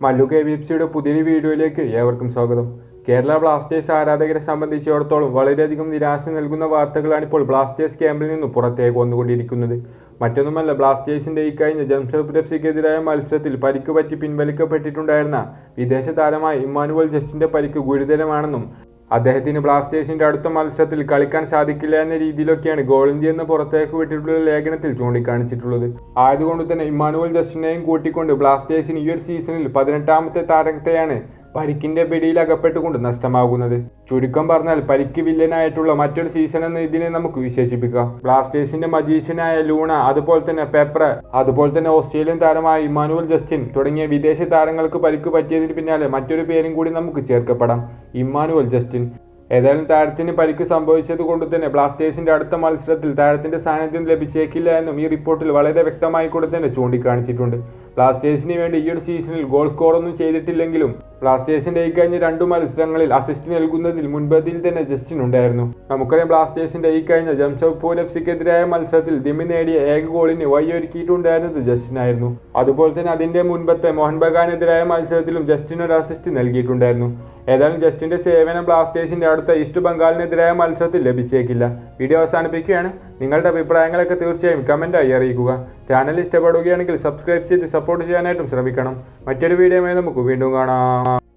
Mallu K V F സിയുടെ പുതിയൊരു വീഡിയോയിലേക്ക് ഏവർക്കും സ്വാഗതം. കേരള ബ്ലാസ്റ്റേഴ്സ് ആരാധകരെ സംബന്ധിച്ചിടത്തോളം വളരെയധികം നിരാശ നൽകുന്ന വാർത്തകളാണ് ഇപ്പോൾ ബ്ലാസ്റ്റേഴ്സ് ക്യാമ്പിൽ നിന്ന് പുറത്തേക്ക് വന്നുകൊണ്ടിരിക്കുന്നത്. മറ്റൊന്നുമല്ല ബ്ലാസ്റ്റേഴ്സിന്റെ ഇക്കഴിഞ്ഞ ജംഷഡ്പൂർ എഫ് സിക്കെതിരായ മത്സരത്തിൽ പരിക്ക് പറ്റി പിൻവലിക്കപ്പെട്ടിട്ടുണ്ടായിരുന്ന വിദേശ താരമായ ഇമ്മാനുവൽ ജസ്റ്റിന്റെ പരിക്ക് ഗുരുതരമാണെന്നും അദ്ദേഹത്തിന് ബ്ലാസ്റ്റേഴ്സിന്റെ അടുത്ത മത്സരത്തിൽ കളിക്കാൻ സാധിക്കില്ല എന്ന രീതിയിലൊക്കെയാണ് ഗോൾ ഇന്ത്യ എന്ന് പുറത്തേക്ക് വിട്ടിട്ടുള്ള ലേഖനത്തിൽ ചൂണ്ടിക്കാണിച്ചിട്ടുള്ളത്. ആയതുകൊണ്ട് തന്നെ ഇമ്മാനുവൽ ജസ്റ്റിനെയും കൂട്ടിക്കൊണ്ട് ബ്ലാസ്റ്റേഴ്സിന് ഈ ഒരു സീസണിൽ പതിനെട്ടാമത്തെ താരത്തെയാണ് പരിക്കിന്റെ പിടിയിൽ അകപ്പെട്ടുകൊണ്ട് നഷ്ടമാകുന്നത്. ചുരുക്കം പറഞ്ഞാൽ പരിക്ക് വില്ലനായിട്ടുള്ള മറ്റൊരു സീസൺ എന്ന് ഇതിനെ നമുക്ക് വിശേഷിപ്പിക്കാം. ബ്ലാസ്റ്റേഴ്സിന്റെ മജീഷ്യനായ ലൂണ അതുപോലെ തന്നെ പെപ്ര അതുപോലെ തന്നെ ഓസ്ട്രേലിയൻ താരമായ ഇമാനുവൽ ജസ്റ്റിൻ തുടങ്ങിയ വിദേശ താരങ്ങൾക്ക് പരിക്ക് പറ്റിയതിന് പിന്നാലെ മറ്റൊരു പേരും കൂടി നമുക്ക് ചേർക്കപ്പെടാം. Emmanuel Justin. ഏതായാലും താരത്തിന് പരിക്ക് സംഭവിച്ചത് കൊണ്ട് തന്നെ ബ്ലാസ്റ്റേഴ്സിന്റെ അടുത്ത മത്സരത്തിൽ താരത്തിന്റെ സാന്നിധ്യം ലഭിച്ചേക്കില്ല എന്നും ഈ റിപ്പോർട്ടിൽ വളരെ വ്യക്തമായി കൂടെ തന്നെ ചൂണ്ടിക്കാണിച്ചിട്ടുണ്ട്. ബ്ലാസ്റ്റേഴ്സിന് വേണ്ടി ഈ ഒരു സീസണിൽ ഗോൾ സ്കോറൊന്നും ചെയ്തിട്ടില്ലെങ്കിലും ബ്ലാസ്റ്റേഴ്സിന്റെ ഈ കഴിഞ്ഞ രണ്ടു മത്സരങ്ങളിൽ അസിസ്റ്റ് നൽകുന്നതിൽ മുൻപതിൽ തന്നെ ജസ്റ്റിൻ ഉണ്ടായിരുന്നു. നമുക്കറിയാം ബ്ലാസ്റ്റേഴ്സിന്റെ ഈ കഴിഞ്ഞ ജംഷഡ്പൂർ എഫ് സിക്കെതിരായ മത്സരത്തിൽ ദിമി നേടിയ ഏക ഗോളിന് വഴിയൊരുക്കിയിട്ടുണ്ടായിരുന്നത് ജസ്റ്റിനായിരുന്നു. അതുപോലെ തന്നെ അതിന്റെ മുൻപത്തെ മോഹൻ ബഗാനെതിരായ മത്സരത്തിലും ജസ്റ്റിൻ ഒരു അസിസ്റ്റ് നൽകിയിട്ടുണ്ടായിരുന്നു. ഏതായാലും ജസ്റ്റിന്റെ സേവനം ബ്ലാസ്റ്റേഴ്സിന്റെ അടുത്ത ഈസ്റ്റ് ബംഗാളിനെതിരായ മത്സരത്തിൽ ലഭിച്ചേക്കില്ല. വീഡിയോ അവസാനിപ്പിക്കുകയാണ്. നിങ്ങളുടെ അഭിപ്രായങ്ങളൊക്കെ തീർച്ചയായും കമന്റായി അറിയിക്കുക. ചാനൽ ഇഷ്ടപ്പെടുകയാണെങ്കിൽ സബ്സ്ക്രൈബ് ചെയ്ത് സപ്പോർട്ട് ചെയ്യാനായിട്ടും ശ്രമിക്കണം. മറ്റൊരു വീഡിയോയുമായി നമുക്ക് വീണ്ടും കാണാം.